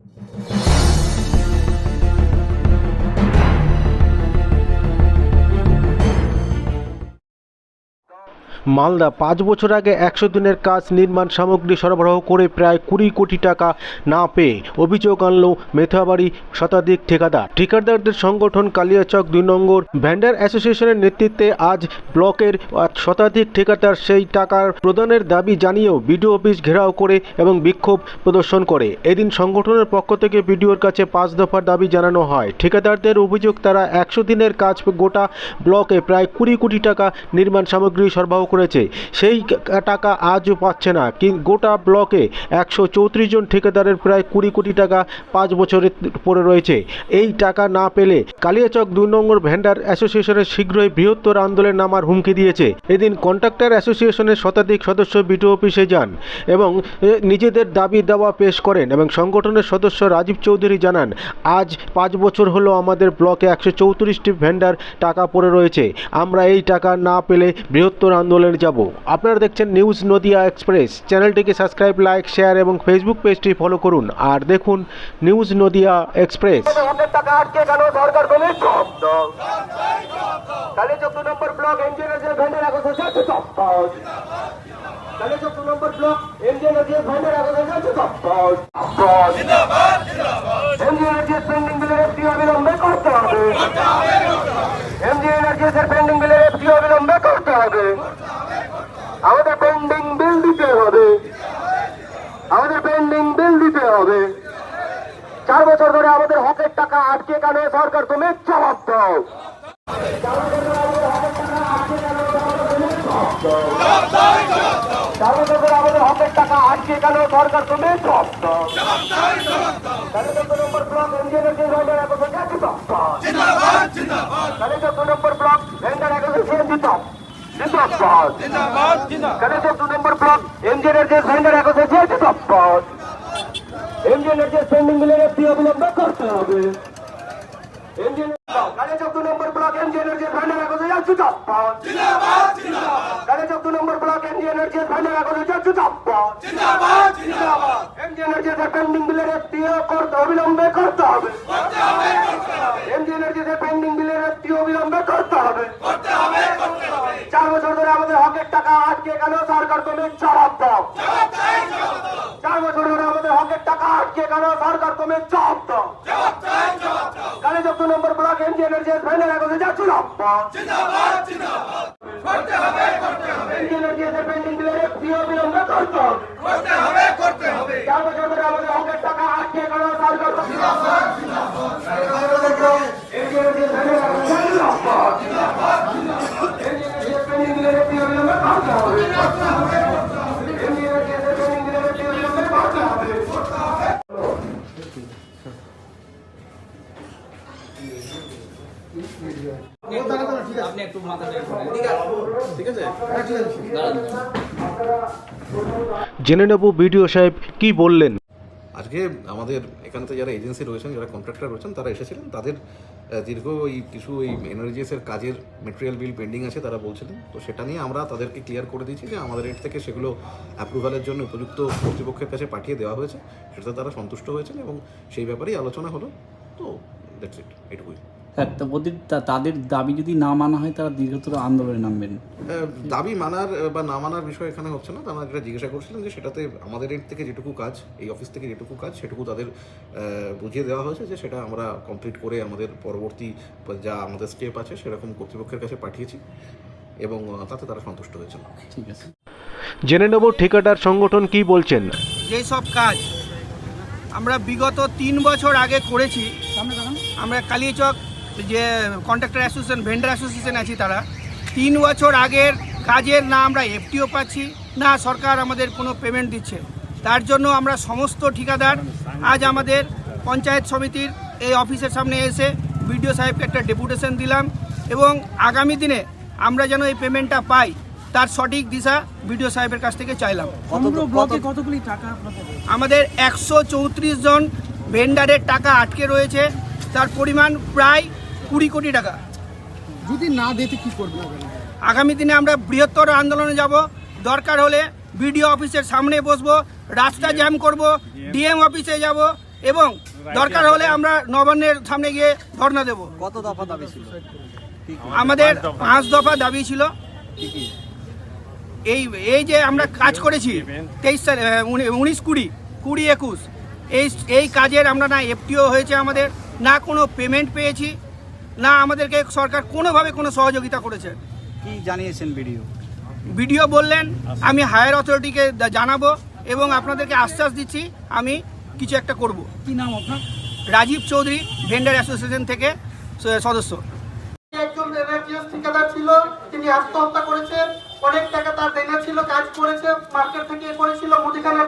you Malda পাঁচ বছর আগে একশো দিনের কাজ নির্মাণ সামগ্রী সরবরাহ করে প্রায় কুড়ি কোটি টাকা না পেয়ে অভিযোগ আনল মেথাবাড়ি শতাধিক ঠিকাদার। ঠিকাদারদের সংগঠন কালিয়াচক দুই নম্বর ভ্যান্ডার অ্যাসোসিয়েশনের নেতৃত্বে আজ ব্লকের শতাধিক ঠিকাদার সেই টাকার প্রদানের দাবি জানিয়েও বিডিও অফিস ঘেরাও করে এবং বিক্ষোভ প্রদর্শন করে। এদিন সংগঠনের পক্ষ থেকে বিডিওর কাছে পাঁচ দফার দাবি জানানো হয়। ঠিকাদারদের অভিযোগ, তারা একশো দিনের কাজ গোটা ব্লকে প্রায় কুড়ি কোটি টাকা নির্মাণ সামগ্রী সরবরাহ করেছে। সেই টাকা আজও পাচ্ছে না। গোটা ব্লকে একশো চৌত্রিশ জন ঠিকাদারের প্রায় কুড়ি কোটি টাকা পাঁচ বছরে পড়ে রয়েছে। এই টাকা না পেলে কালিয়াচক দুই নম্বর ভেন্ডার অ্যাসোসিয়েশনের শীঘ্রই বৃহত্তর আন্দোলন নামার হুমকি দিয়েছে। এদিন কন্ট্রাক্টর অ্যাসোসিয়েশনের শতাধিক সদস্য বিডিও অফিসে যান এবং নিজেদের দাবি দাওয়া পেশ করেন এবং সংগঠনের সদস্য রাজীব চৌধুরী জানান, আজ পাঁচ বছর হলো আমাদের ব্লকে একশো চৌত্রিশটি ভেন্ডার টাকা পড়ে রয়েছে। আমরা এই টাকা না পেলে বৃহত্তর আন্দোলনে যাব। আপনারা দেখছেন নিউজ নদিয়া এক্সপ্রেস। চ্যানেলটিকে সাবস্ক্রাইব, লাইক, শেয়ার এবং ফেসবুক পেজটি ফলো করুন। আর দেখুন নিউজ নদিয়া এক্সপ্রেস। পেন্ডিং বিলের একটি অবিলম্বে করতে হবে এর পেন্ডিং বিলের একটি অবিলম্বে করতে হবে আমাদের পেন্ডিং বিল দিতে হবে আমাদের পেন্ডিং বিল দিতে হবে চার বছর ধরে আমাদের হকের টাকা আটকে কেন সরকার তুমি জবাব দাও আমাদের হকের টাকা আটকে কেন সরকার? তুমি জবাব দাও। নম্বর ব্লক চোদ্দ নম্বর ব্লক ভেন্ডার এখন জিন্দাবাদ জিন্দাবাদ। তাহলে চোদ্দ নম্বর ব্লক যে ভেন্ডার এখন জিন্দাবাদ। ইন্ডিয়ানের যে স্পেন্ডিং বিলের একটি অবিলম্বে করতে হবে। কালে চোদ্দ নম্বর ব্লক ইন্ডিয়ানের যে ভান্ডার আগে যাচ্ছে চাপ্পান কালে চোদ্দ নম্বর ব্লক ইন্ডিয়ানের যে ভান্ডার আগে যাচ্ছে চাপ্পান ইন্ডিয়ানের যে পেন্ডিং বিলের একটি করতে অবিলম্বে করতে হবে। ইন্ডিয়ানের যে পেন্ডিং বিলের একটি অবিলম্বে করতে হবে। চার বছর ধরে আমাদের হকের টাকা আটকে গেল সরকার তুমি জবাব দাও। চার বছর ধরে আটকে কেন সরকার তুমি জবাব দাও কালে চোদ্দ নম্বর ব্লক এনজিএনের এনার্জি ফাইনাল এখন যাচ্ছে এনজিএনের যে পেন্ডিং বিলের একটি অবিলম্বে করতে হবে। চার বছর ধরে আমাদের অঙ্কের টাকা আটকে কেন সরকার একটু মাথাটা ঠিক আছে। জেনে নেব বিডিও সাহেব কি বললেন। আজকে আমাদের এখানে যারা এজেন্সি রয়েছেন যারা কন্ট্রাক্টর রয়েছেন তারা এসেছিলেন। তাদের দীর্ঘ ওই কিছু ওই এনার্জিএসের কাজের মেটেরিয়াল বিল পেন্ডিং আছে তারা বলছিলেন। তো সেটা নিয়ে আমরা তাদেরকে ক্লিয়ার করে দিয়েছি যে আমাদের এর থেকে সেগুলো অ্যাপ্রুভালের জন্য উপযুক্ত কর্তৃপক্ষের কাছে পাঠিয়ে দেওয়া হয়েছে। সেটাতে তারা সন্তুষ্ট হয়েছেন এবং সেই ব্যাপারেই আলোচনা হলো। তো দ্যাটস ইট এটুকুই। ওদের তা- তাদের দাবি যদি না মানা হয় তারা দীর্ঘতর আন্দোলনে নামবেন। দাবি মানার বা না মানার বিষয় এখানে হচ্ছে না। তারা যেটা জিজ্ঞাসা করছিলেন যে সেটাতে আমাদের এর থেকে যেটুকু কাজ এই অফিস থেকে যেটুকু কাজ সেটুকু তাদের বুঝিয়ে দেওয়া হয়েছে যে সেটা আমরা কমপ্লিট করে আমাদের পরবর্তী যা আমাদের স্টেপ আছে সেরকম কর্তৃপক্ষের কাছে পাঠিয়েছি এবং তাতে তারা সন্তুষ্ট হয়েছেন। ঠিক আছে। জেনে নেব ঠিকাদার সংগঠন কি বলছেন। যেই সব কাজ আমরা বিগত তিন বছর আগে করেছি আমরা কালিয়াচক যে কন্ট্রাক্টর অ্যাসোসিয়েশন ভেন্ডার অ্যাসোসিয়েশন আছি তারা। তিন বছর আগের কাজের না আমরা এফটিও পাচ্ছি না সরকার আমাদের কোনো পেমেন্ট দিচ্ছে। তার জন্য আমরা সমস্ত ঠিকাদার আজ আমাদের পঞ্চায়েত সমিতির এই অফিসের সামনে এসে বিডিও সাহেবকে একটা ডেপুটেশন দিলাম এবং আগামী দিনে আমরা যেন এই পেমেন্টটা পাই তার সঠিক দিশা বিডিও সাহেবের কাছ থেকে চাইলাম। আমাদের একশো চৌত্রিশ জন ভেন্ডারের টাকা আটকে রয়েছে তার পরিমাণ প্রায় কুড়ি কোটি টাকা। যদি না দিতে কি করবে আগামী দিনে আমরা বৃহত্তর আন্দোলনে যাব। দরকার হলে বিডিও অফিসের সামনে বসবো রাস্তা জ্যাম করব ডিএম অফিসে যাব এবং দরকার হলে আমরা নবান্নের সামনে গিয়ে ধর্ণা দেব। কত দফা দাবি ছিল? আমাদের পাঁচ দফা দাবি ছিল। এই এই যে আমরা কাজ করেছি তেইশ সালে উনিশ কুড়ি কুড়ি একুশ এই এই কাজের আমরা না এফটিও হয়েছে আমাদের না কোনো পেমেন্ট পেয়েছি। না আমাদেরকে সরকার কোনোভাবে কোনো সহযোগিতা করেছে। কি জানিয়েছেন ভিডিও ভিডিও বললেন আমি হায়ার অথরিটিকে জানাব এবং আপনাদেরকে আশ্বাস দিচ্ছি আমি কিছু একটা করব। কি নাম আপনার? রাজীব চৌধুরী ভেন্ডার অ্যাসোসিয়েশন থেকে সদস্য। একজন এনআরজিএস ঠিকাদার ছিল তিনি আত্মহত্যা করেছেন অনেক টাকা তার দেনা ছিল কাজ করেছে মার্কেট থেকে করেছিল মুদিখানা